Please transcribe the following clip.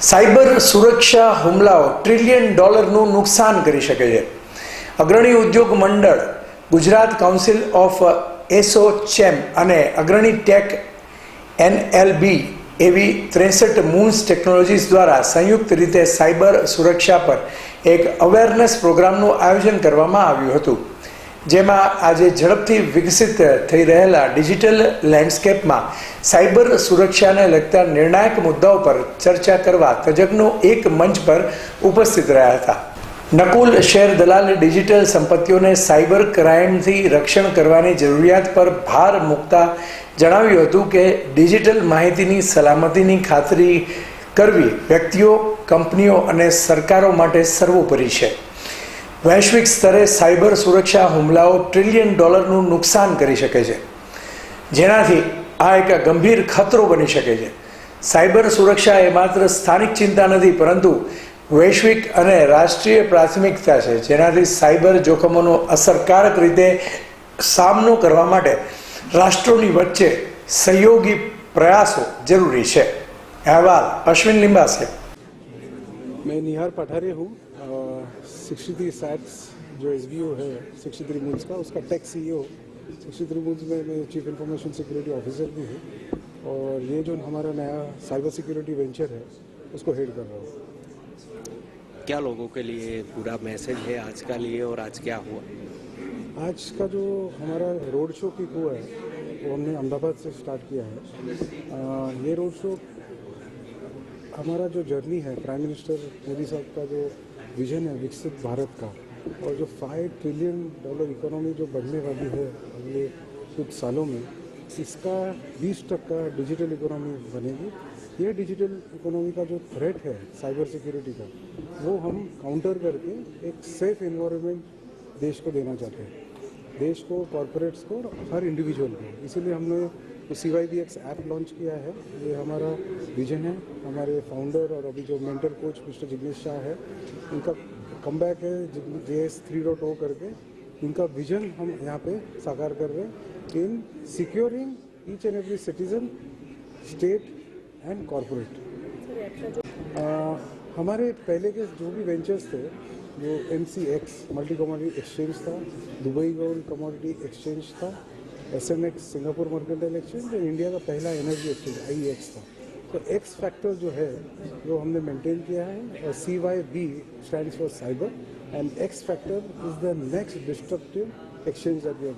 Cyber સુરક્ષા હુમલાઓ trillion ડોલરનું નુકસાન કરી શકે છે. અગ્રણી ઉદ્યોગ મંડળ, ગુજરાત કાઉન્સિલ ઓફ એસોચેમ અને અગ્રણી ટેક એનએલબી એવી ત્રેસઠ મૂન્સ ટેકનોલોજીસ દ્વારા સંયુક્ત રીતે સાયબર સુરક્ષા પર એક અવેરનેસ પ્રોગ્રામનું આયોજન કરવામાં આવ્યું હતું. જેમાં આજે ઝડપથી વિકસિત થઈ રહેલા ડિજિટલ લેન્ડસ્કેપમાં સાયબર સુરક્ષાને લગતા નિર્ણાયક મુદ્દાઓ પર ચર્ચા કરવા તજજ્ઞો એક મંચ પર ઉપસ્થિત રહ્યા હતા. નકુલ શેર દલાલ ડિજિટલ સંપત્તિઓને સાયબર ક્રાઇમથી રક્ષણ કરવાની જરૂરિયાત પર ભાર મૂકતા જણાવ્યું હતું કે ડિજિટલ માહિતીની સલામતીની ખાતરી કરવી વ્યક્તિઓ, કંપનીઓ અને સરકારો માટે સર્વોપરી છે. વૈશ્વિક સ્તરે સાયબર સુરક્ષા હુમલાઓ ટ્રિલિયન ડોલરનું નુકસાન કરી શકે છે. જેનાથી આ એક ગંભીર ખતરો બની શકે છે. સાયબર સુરક્ષા એ માત્ર સ્થાનિક ચિંતા નથી, પરંતુ વૈશ્વિક અને રાષ્ટ્રીય પ્રાથમિકતા છે, જેનાથી સાયબર જોખમોનો અસરકારક રીતે સામનો કરવા માટે રાષ્ટ્રોની વચ્ચે સહયોગી પ્રયાસો જરૂરી છે. અહેવાલ અશ્વિન લિંબાસે મેં નિહાર પઠારે હું. सिक्सटी थ्री सैट्स जो एस बी ओ है सिक्सटी थ्री मूल्स का उसका tech C E sixty three moons में मैं चीफ इंफॉर्मेशन सिक्योरिटी ऑफिसर भी हूँ और ये जो हमारा नया साइबर सिक्योरिटी वेंचर है उसको हेड कर रहा हूँ। क्या लोगों के लिए पूरा मैसेज है आज का लिए और आज क्या हुआ? आज का जो हमारा रोड शो की हुआ है वो हमने अहमदाबाद से स्टार्ट किया है। अ, ये रोड शो हमारा जो जर्नी है प्राइम मिनिस्टर मोदी साहब का जो विजन है विकसित भारत का। और जो फाइव ट्रिलियन डॉलर इकोनॉमी जो बढ़ने वाली है अगले कुछ सालों में, इसका 20 टक्का डिजिटल इकोनॉमी बनेगी। ये डिजिटल इकोनॉमी का जो थ्रेट है साइबर सिक्योरिटी का, वो हम काउंटर करके एक सेफ़ इन्वायरमेंट देश को देना चाहते हैं। देश को कॉरपोरेट्स को और हर इंडिविजुअल को। इसीलिए हमने C Y B X app launch किया है। ये हमारा विजन है। हमारे फाउंडर और अभी जो mentor coach mister Jignesh Shah है उनका कम बैक है J S three dot O करके। इनका विजन हम यहाँ पे साकार कर रहे हैं in securing each and every citizen state and corporate हमारे पहले के जो भी वेंचर्स थे, वो M C X multi commodity exchange था, दुबई गोल्ड कमोडिटी एक्सचेंज था S M X Singapore mercantile exchange और इंडिया का पहला एनर्जी एक्सचेंज आई एक्स था। तो एक्स फैक्टर जो है वो हमने मेंटेन किया है, और C Y B stand for cyber and X factor is the next destructive exchange that we